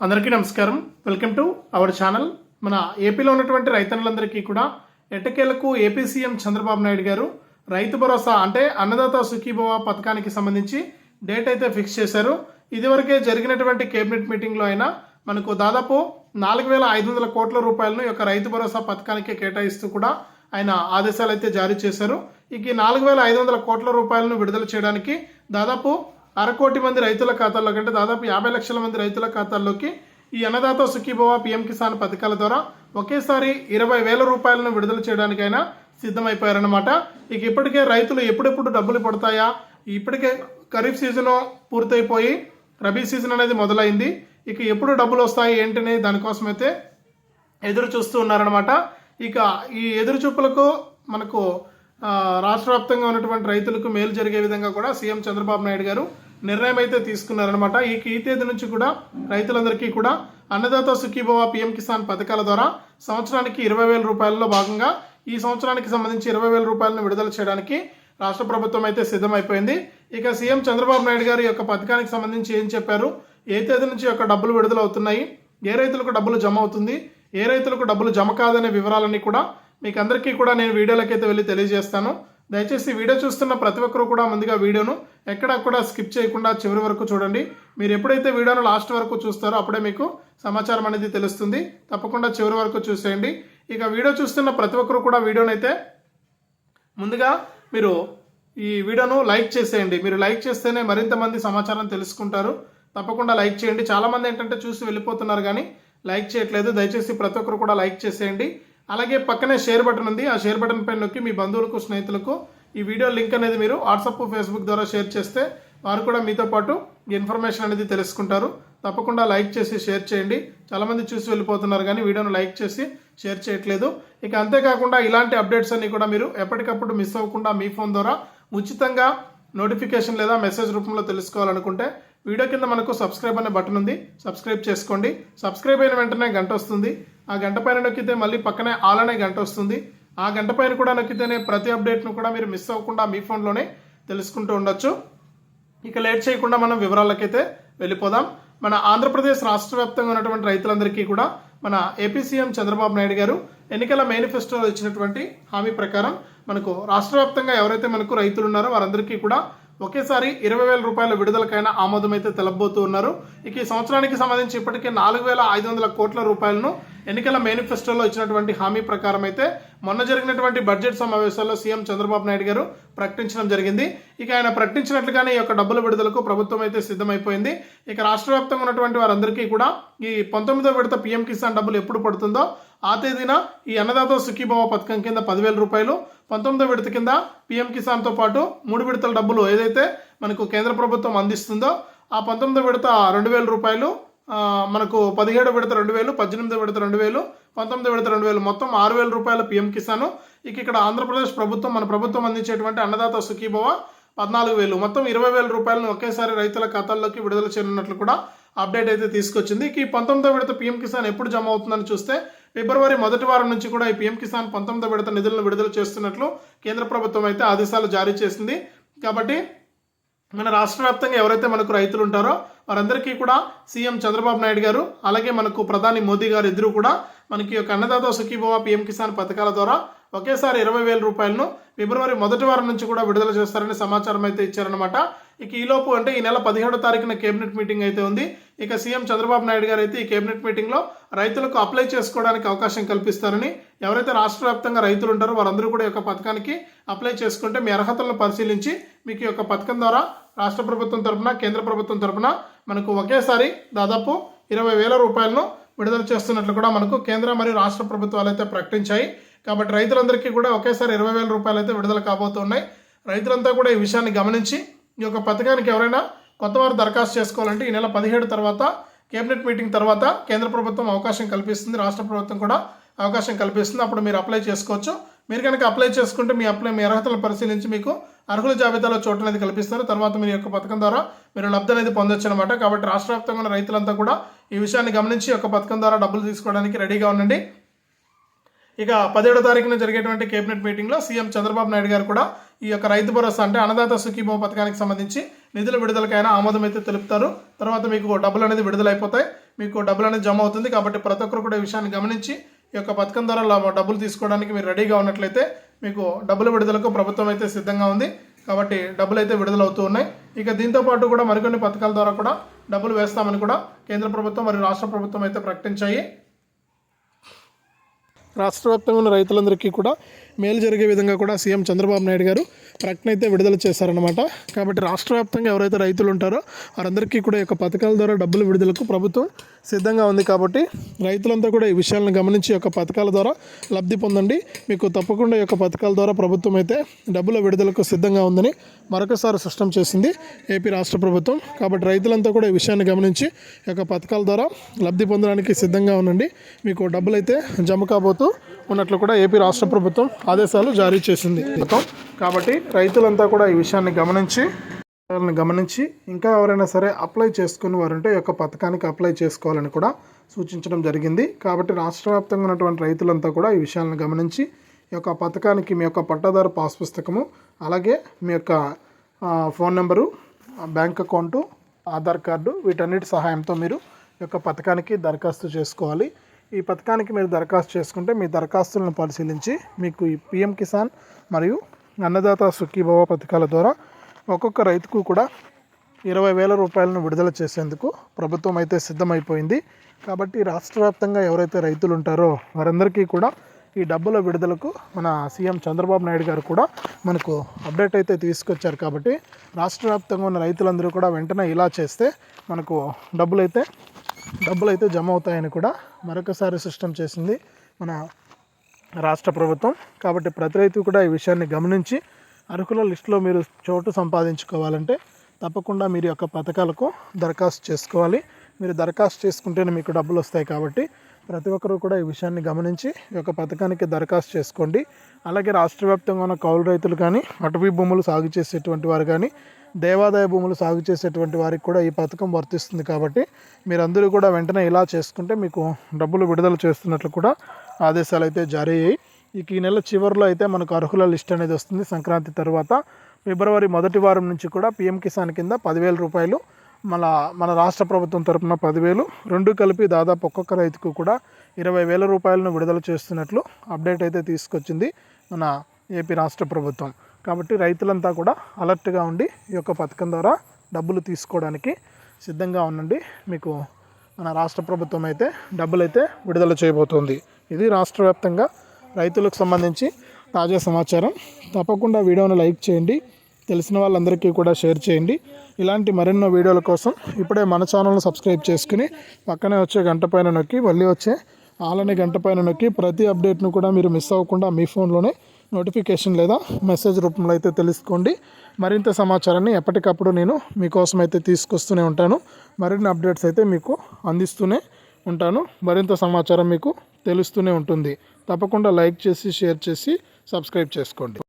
అందరికీ నమస్కారం. Welcome to our channel మన ఏపీలో ఉన్నటువంటి రైతన్నులందరికీ కూడా ఎటకేలకు ఏపీ సీఎం చంద్రబాబు నాయుడు గారు రైతు భరోసా అంటే అన్నదాత సుఖీభవ పథకానికి సంబంధించి డేట్ అయితే ఫిక్స్ చేశారు. ఇదివరకే జరిగినటువంటి కేబినెట్ మీటింగ్లో అయినా మనకు దాదాపు నాలుగు వేల ఐదు వందల కోట్ల రూపాయలను ఈ యొక్క రైతు భరోసా పథకానికి కేటాయిస్తూ కూడా ఆయన ఆదేశాలు అయితే జారీ చేశారు. ఇక నాలుగు వేల ఐదు వందల కోట్ల రూపాయలను విడుదల చేయడానికి దాదాపు అరకోటి మంది రైతుల ఖాతాల్లో కంటే దాదాపు యాభై లక్షల మంది రైతుల ఖాతాల్లోకి ఈ అన్నదాత సుఖీభవ పిఎం కిసాన్ పథకాల ద్వారా ఒకేసారి ఇరవై వేల రూపాయలను విడుదల చేయడానికైనా సిద్ధమైపోయారన్నమాట. ఇక ఇప్పటికే రైతులు ఎప్పుడెప్పుడు డబ్బులు పడతాయా? ఇప్పటికే ఖరీఫ్ సీజన్ పూర్తయిపోయి రబీ సీజన్ అనేది మొదలైంది. ఇక ఎప్పుడు డబ్బులు వస్తాయి ఏంటనే దానికోసం అయితే ఎదురు చూస్తూ ఉన్నారనమాట ఇక ఈ ఎదురు చూపులకు మనకు రాష్ట్ర వ్యాప్తంగా ఉన్నటువంటి రైతులకు మేలు జరిగే విధంగా కూడా సీఎం చంద్రబాబు నాయుడు గారు నిర్ణయం అయితే తీసుకున్నారనమాట ఈ ఈ తేదీ నుంచి కూడా రైతులందరికీ కూడా అన్నదాత సుఖీభవ పిఎం కిసాన్ పథకాల ద్వారా సంవత్సరానికి ఇరవై వేల రూపాయలలో భాగంగా ఈ సంవత్సరానికి సంబంధించి ఇరవై వేల రూపాయలను విడుదల చేయడానికి రాష్ట్ర ప్రభుత్వం అయితే సిద్ధమైపోయింది. ఇక సీఎం చంద్రబాబు నాయుడు గారు యొక్క పథకానికి సంబంధించి ఏం చెప్పారు? ఏ తేదీ నుంచి యొక్క డబ్బులు విడుదల అవుతున్నాయి ఏ రైతులకు డబ్బులు జమ అవుతుంది? ఏ రైతులకు డబ్బులు జమ కాదనే వివరాలన్నీ కూడా మీకు అందరికీ కూడా నేను వీడియోలకైతే వెళ్ళి తెలియజేస్తాను. దయచేసి వీడియో చూస్తున్న ప్రతి ఒక్కరు కూడా ముందుగా వీడియోను ఎక్కడా కూడా స్కిప్ చేయకుండా చివరి వరకు చూడండి. మీరు ఎప్పుడైతే వీడియోను లాస్ట్ వరకు చూస్తారో అప్పుడే మీకు సమాచారం అనేది తెలుస్తుంది. తప్పకుండా చివరి వరకు చూసేయండి. ఇక వీడియో చూస్తున్న ప్రతి ఒక్కరు కూడా వీడియోనైతే ముందుగా మీరు ఈ వీడియోను లైక్ చేసేయండి. మీరు లైక్ చేస్తేనే మరింత మంది సమాచారం తెలుసుకుంటారు. తప్పకుండా లైక్ చేయండి. చాలామంది ఏంటంటే చూసి వెళ్ళిపోతున్నారు కానీ లైక్ చేయట్లేదు. దయచేసి ప్రతి ఒక్కరు కూడా లైక్ చేసేయండి. అలాగే పక్కనే షేర్ బటన్ ఉంది. ఆ షేర్ బటన్ పైన నొక్కి మీ బంధువులకు స్నేహితులకు ఈ వీడియో లింక్ అనేది మీరు వాట్సాప్ ఫేస్బుక్ ద్వారా షేర్ చేస్తే వారు కూడా మీతో పాటు ఇన్ఫర్మేషన్ అనేది తెలుసుకుంటారు. తప్పకుండా లైక్ చేసి షేర్ చేయండి. చాలామంది చూసి వెళ్ళిపోతున్నారు కానీ వీడియోను లైక్ చేసి షేర్ చేయట్లేదు. ఇక అంతేకాకుండా ఇలాంటి అప్డేట్స్ అన్ని కూడా మీరు ఎప్పటికప్పుడు మిస్ అవ్వకుండా మీ ఫోన్ ద్వారా ఉచితంగా నోటిఫికేషన్ లేదా మెసేజ్ రూపంలో తెలుసుకోవాలనుకుంటే వీడియో కింద మనకు సబ్స్క్రైబ్ అనే బటన్ ఉంది. సబ్స్క్రైబ్ చేసుకోండి. సబ్స్క్రైబ్ అయిన వెంటనే గంట వస్తుంది. ఆ గంట పైన నొక్కితే మళ్ళీ పక్కనే ఆల్ అనే గంట వస్తుంది. ఆ గంట పైన కూడా నొక్కితేనే ప్రతి అప్డేట్ను కూడా మీరు మిస్ అవ్వకుండా మీ ఫోన్లోనే తెలుసుకుంటూ ఉండొచ్చు. ఇక లేట్ చేయకుండా మనం వివరాలకైతే వెళ్ళిపోదాం. మన ఆంధ్రప్రదేశ్ రాష్ట్ర వ్యాప్తంగా ఉన్నటువంటి రైతులందరికీ కూడా మన ఏపీ సీఎం చంద్రబాబు నాయుడు గారు ఎన్నికల మేనిఫెస్టోలో ఇచ్చినటువంటి హామీ ప్రకారం మనకు రాష్ట్ర వ్యాప్తంగా ఎవరైతే మనకు రైతులు ఉన్నారో వారందరికీ కూడా ఒకేసారి ఇరవై వేల రూపాయల విడుదలకైనా ఆమోదం అయితే తెలపబోతూ ఉన్నారు. ఇక ఈ సంవత్సరానికి సంబంధించి ఇప్పటికే నాలుగు వేల ఐదు వందల కోట్ల రూపాయలను ఎన్నికల మేనిఫెస్టోలో ఇచ్చినటువంటి హామీ ప్రకారం అయితే మొన్న జరిగినటువంటి బడ్జెట్ సమావేశాల్లో సీఎం చంద్రబాబు నాయుడు గారు ప్రకటించడం జరిగింది. ఇక ఆయన ప్రకటించినట్లుగానే ఈ యొక్క డబ్బుల విడుదలకు ప్రభుత్వం అయితే సిద్ధమైపోయింది. ఇక రాష్ట్ర వ్యాప్తంగా ఉన్నటువంటి వారందరికీ కూడా ఈ పంతొమ్మిదో విడత పీఎం కిసాన్ డబ్బులు ఎప్పుడు పడుతుందో ఆ తేదీన ఈ అన్నదాత సుఖీభవ పథకం కింద పదివేల రూపాయలు పంతొమ్మిదో విడత కింద పీఎం కిసాన్తో పాటు మూడు విడతల డబ్బులు ఏదైతే మనకు కేంద్ర ప్రభుత్వం అందిస్తుందో ఆ పంతొమ్మిదో విడత రెండు వేల రూపాయలు మనకు పదిహేడు విడత రెండు వేలు పద్దెనిమిది విడత రెండు వేలు పంతొమ్మిది విడత రెండు వేలు. మొత్తం ఆరు వేల రూపాయల పీఎం కిసాన్. ఇక ఇక్కడ ఆంధ్రప్రదేశ్ ప్రభుత్వం మన ప్రభుత్వం అందించేటువంటి అన్నదాత సుఖీభవ పద్నాలుగు వేలు. మొత్తం ఇరవై వేల రూపాయలను ఒకేసారి రైతుల ఖాతాల్లోకి విడుదల చేయనున్నట్లు కూడా అప్డేట్ అయితే తీసుకొచ్చింది. ఈ పంతొమ్మిదో విడత పీఎం కిసాన్ ఎప్పుడు జమ అవుతుందని చూస్తే ఫిబ్రవరి మొదటి వారం నుంచి కూడా ఈ పీఎం కిసాన్ పంతొమ్మిదో విడత నిధులను విడుదల చేస్తున్నట్లు కేంద్ర ప్రభుత్వం అయితే ఆదేశాలు జారీ చేసింది. కాబట్టి మన రాష్ట్ర వ్యాప్తంగా ఎవరైతే మనకు రైతులు ఉంటారో వారందరికీ కూడా సీఎం చంద్రబాబు నాయుడు గారు అలాగే మనకు ప్రధాని మోదీ గారు ఇద్దరు కూడా మనకి యొక్క అన్నదాత సుఖీభవ పిఎం కిసాన్ పథకాల ద్వారా ఒకేసారి ఇరవై వేల రూపాయలను ఫిబ్రవరి మొదటి వారం నుంచి కూడా విడుదల చేస్తారని సమాచారం అయితే ఇచ్చారనమాట ఇక ఈలోపు అంటే ఈ నెల పదిహేడో తారీఖున కేబినెట్ మీటింగ్ అయితే ఉంది. ఇక సీఎం చంద్రబాబు నాయుడు గారు అయితే ఈ కేబినెట్ మీటింగ్లో రైతులకు అప్లై చేసుకోవడానికి అవకాశం కల్పిస్తారని ఎవరైతే రాష్ట్ర వ్యాప్తంగా రైతులు ఉంటారో వారందరూ కూడా ఈ యొక్క పథకానికి అప్లై చేసుకుంటే మీ అర్హతలను పరిశీలించి మీకు ఈ యొక్క పథకం ద్వారా రాష్ట్ర ప్రభుత్వం తరపున కేంద్ర ప్రభుత్వం తరపున మనకు ఒకేసారి దాదాపు ఇరవై వేల రూపాయలను విడుదల చేస్తున్నట్లు కూడా మనకు కేంద్ర మరియు రాష్ట్ర ప్రభుత్వాలు అయితే ప్రకటించాయి. కాబట్టి రైతులందరికీ కూడా ఒకేసారి ఇరవై వేల రూపాయలు అయితే విడుదల కాబోతున్నాయి. రైతులంతా కూడా ఈ విషయాన్ని గమనించి ఈ యొక్క పథకానికి ఎవరైనా కొత్త వారు దరఖాస్తు చేసుకోవాలంటే ఈ నెల పదిహేడు తర్వాత కేబినెట్ మీటింగ్ తర్వాత కేంద్ర ప్రభుత్వం అవకాశం కల్పిస్తుంది. రాష్ట్ర ప్రభుత్వం కూడా అవకాశం కల్పిస్తుంది. అప్పుడు మీరు అప్లై చేసుకోవచ్చు. మీరు కనుక అప్లై చేసుకుంటే మీ అప్లై మీ అర్హతలు పరిశీలించి మీకు అర్హుల జాబితాలో చోటు అనేది కల్పిస్తారు. తర్వాత మీరు యొక్క పథకం ద్వారా మీరు లబ్ధి అనేది పొందొచ్చు అనమాట కాబట్టి రాష్ట్ర వ్యాప్తంగా ఉన్న రైతులంతా కూడా ఈ విషయాన్ని గమనించి యొక్క పథకం ద్వారా డబ్బులు తీసుకోవడానికి రెడీగా ఉండండి. ఇక పదిహేడో తారీఖున జరిగేటువంటి కేబినెట్ మీటింగ్లో సీఎం చంద్రబాబు నాయుడు గారు కూడా ఈ యొక్క రైతు భరోసా అంటే అన్నదాత సుఖీభవ పథకానికి సంబంధించి నిధుల విడుదలకైనా ఆమోదం అయితే తెలుపుతారు. తర్వాత మీకు డబ్బులు అనేది విడుదలైపోతాయి. మీకు డబ్బులు అనేది జమ అవుతుంది. కాబట్టి ప్రతి ఒక్కరు కూడా ఈ విషయాన్ని గమనించి ఈ యొక్క పథకం ద్వారా డబ్బులు తీసుకోవడానికి మీరు రెడీగా ఉన్నట్లయితే మీకు డబ్బుల విడుదలకు ప్రభుత్వం అయితే సిద్ధంగా ఉంది. కాబట్టి డబ్బులు అయితే విడుదలవుతూ ఉన్నాయి. ఇక దీంతో పాటు కూడా మరికొన్ని పథకాల ద్వారా కూడా డబ్బులు వేస్తామని కూడా కేంద్ర ప్రభుత్వం మరియు రాష్ట్ర ప్రభుత్వం అయితే ప్రకటించాయి. రాష్ట్ర వ్యాప్తంగా ఉన్న రైతులందరికీ కూడా మేలు జరిగే విధంగా కూడా సీఎం చంద్రబాబు నాయుడు గారు ప్రకటన అయితే విడుదల చేశారనమాట కాబట్టి రాష్ట్ర వ్యాప్తంగా ఎవరైతే రైతులు ఉంటారో వారందరికీ కూడా ఈ యొక్క పథకాల ద్వారా డబ్బులు విడుదలకు ప్రభుత్వం సిద్ధంగా ఉంది కాబట్టి రైతులంతా కూడా ఈ విషయాలను గమనించి యొక్క పథకాల ద్వారా లబ్ధి పొందండి. మీకు తప్పకుండా యొక్క పథకాల ద్వారా ప్రభుత్వం అయితే డబ్బుల విడుదలకు సిద్ధంగా ఉందని మరొకసారి స్పష్టం చేసింది ఏపీ రాష్ట్ర ప్రభుత్వం. కాబట్టి రైతులంతా కూడా ఈ విషయాన్ని గమనించి ఈ యొక్క పథకాల ద్వారా లబ్ధి పొందడానికి సిద్ధంగా ఉండండి. మీకు డబ్బులు అయితే జమ కాబోతూ ఉన్నట్లు కూడా ఏపీ రాష్ట్ర ప్రభుత్వం ఆదేశాలు జారీ చేసింది. కాబట్టి రైతులంతా కూడా ఈ విషయాన్ని గమనించి గమనించి ఇంకా ఎవరైనా సరే అప్లై చేసుకుని వారుంటే ఈ యొక్క పథకానికి అప్లై చేసుకోవాలని కూడా సూచించడం జరిగింది. కాబట్టి రాష్ట్ర వ్యాప్తంగా ఉన్నటువంటి రైతులంతా కూడా ఈ విషయాలను గమనించి ఈ యొక్క పథకానికి మీ యొక్క పట్టాదారు పాస్ పుస్తకము అలాగే మీ యొక్క phone number bank account Aadhaar card వీటన్నిటి సహాయంతో మీరు ఈ యొక్క పథకానికి దరఖాస్తు చేసుకోవాలి. ఈ పథకానికి మీరు దరఖాస్తు చేసుకుంటే మీ దరఖాస్తులను పరిశీలించి మీకు ఈ పిఎం కిసాన్ మరియు అన్నదాత సుఖీభవ పథకాల ద్వారా ఒక్కొక్క రైతుకు కూడా ఇరవై వేల రూపాయలను విడుదల చేసేందుకు ప్రభుత్వం అయితే సిద్ధమైపోయింది. కాబట్టి రాష్ట్ర వ్యాప్తంగా ఎవరైతే రైతులు ఉంటారో వారందరికీ కూడా ఈ డబ్బుల విడుదలకు మన సీఎం చంద్రబాబు నాయుడు గారు కూడా మనకు అప్డేట్ అయితే తీసుకొచ్చారు. కాబట్టి రాష్ట్ర వ్యాప్తంగా ఉన్న రైతులందరూ కూడా వెంటనే ఇలా చేస్తే మనకు డబ్బులైతే డబ్బులు అయితే జమ అవుతాయని కూడా మరొకసారి సిస్టమ్ చేసింది మన రాష్ట్ర ప్రభుత్వం. కాబట్టి ప్రతి రైతు కూడా ఈ విషయాన్ని గమనించి అర్హుల లిస్టులో మీరు చోటు సంపాదించుకోవాలంటే తప్పకుండా మీరు యొక్క పథకాలకు దరఖాస్తు చేసుకోవాలి. మీరు దరఖాస్తు చేసుకుంటేనే మీకు డబ్బులు వస్తాయి కాబట్టి ప్రతి ఒక్కరూ కూడా ఈ విషయాన్ని గమనించి ఈ యొక్క పథకానికి దరఖాస్తు చేసుకోండి. అలాగే రాష్ట్ర వ్యాప్తంగా ఉన్న కౌలు రైతులు కానీ అటవీ భూములు సాగు చేసేటువంటి వారు కానీ దేవాదాయ భూములు సాగు చేసేటువంటి వారికి కూడా ఈ పథకం వర్తిస్తుంది కాబట్టి మీరందరూ కూడా వెంటనే ఇలా చేసుకుంటే మీకు డబ్బులు విడుదల చేస్తున్నట్లు కూడా ఆదేశాలు అయితే జారీ అయ్యాయి. ఇక ఈ నెల చివరిలో అయితే మనకు అర్హుల లిస్ట్ అనేది వస్తుంది సంక్రాంతి తర్వాత. ఫిబ్రవరి మొదటి వారం నుంచి కూడా పిఎం కిసాన్ కింద పదివేల రూపాయలు మన మన రాష్ట్ర ప్రభుత్వం తరపున పదివేలు రెండు కలిపి దాదాపు ఒక్కొక్క రైతుకు కూడా ఇరవై వేల రూపాయలను విడుదల చేస్తున్నట్లు అప్డేట్ అయితే తీసుకొచ్చింది మన ఏపీ రాష్ట్ర ప్రభుత్వం. కాబట్టి రైతులంతా కూడా అలర్ట్గా ఉండి ఈ యొక్క పథకం ద్వారా డబ్బులు తీసుకోవడానికి సిద్ధంగా ఉండండి. మీకు మన రాష్ట్ర ప్రభుత్వం అయితే డబ్బులు అయితే విడుదల చేయబోతోంది. ఇది రాష్ట్ర వ్యాప్తంగా రైతులకు సంబంధించి తాజా సమాచారం. తప్పకుండా వీడియోను లైక్ చేయండి. తెలిసిన వాళ్ళందరికీ కూడా షేర్ చేయండి. ఇలాంటి మరెన్నో వీడియోల కోసం ఇప్పుడే మన ఛానల్ను సబ్స్క్రైబ్ చేసుకుని పక్కనే వచ్చే గంట పైన నొక్కి మళ్ళీ వచ్చే ఆలనే గంట పైన నొక్కి ప్రతి అప్డేట్ను కూడా మీరు మిస్ అవ్వకుండా మీ ఫోన్లోనే నోటిఫికేషన్ లేదా మెసేజ్ రూపంలో అయితే తెలుసుకోండి. మరింత సమాచారాన్ని ఎప్పటికప్పుడు నేను మీకోసం అయితే తీసుకొస్తూనే ఉంటాను. మరిన్ని అప్డేట్స్ అయితే మీకు అందిస్తూనే ఉంటాను. మరింత సమాచారం మీకు తెలుస్తూనే ఉంటుంది. తప్పకుండా లైక్ చేసి షేర్ చేసి సబ్స్క్రైబ్ చేసుకోండి.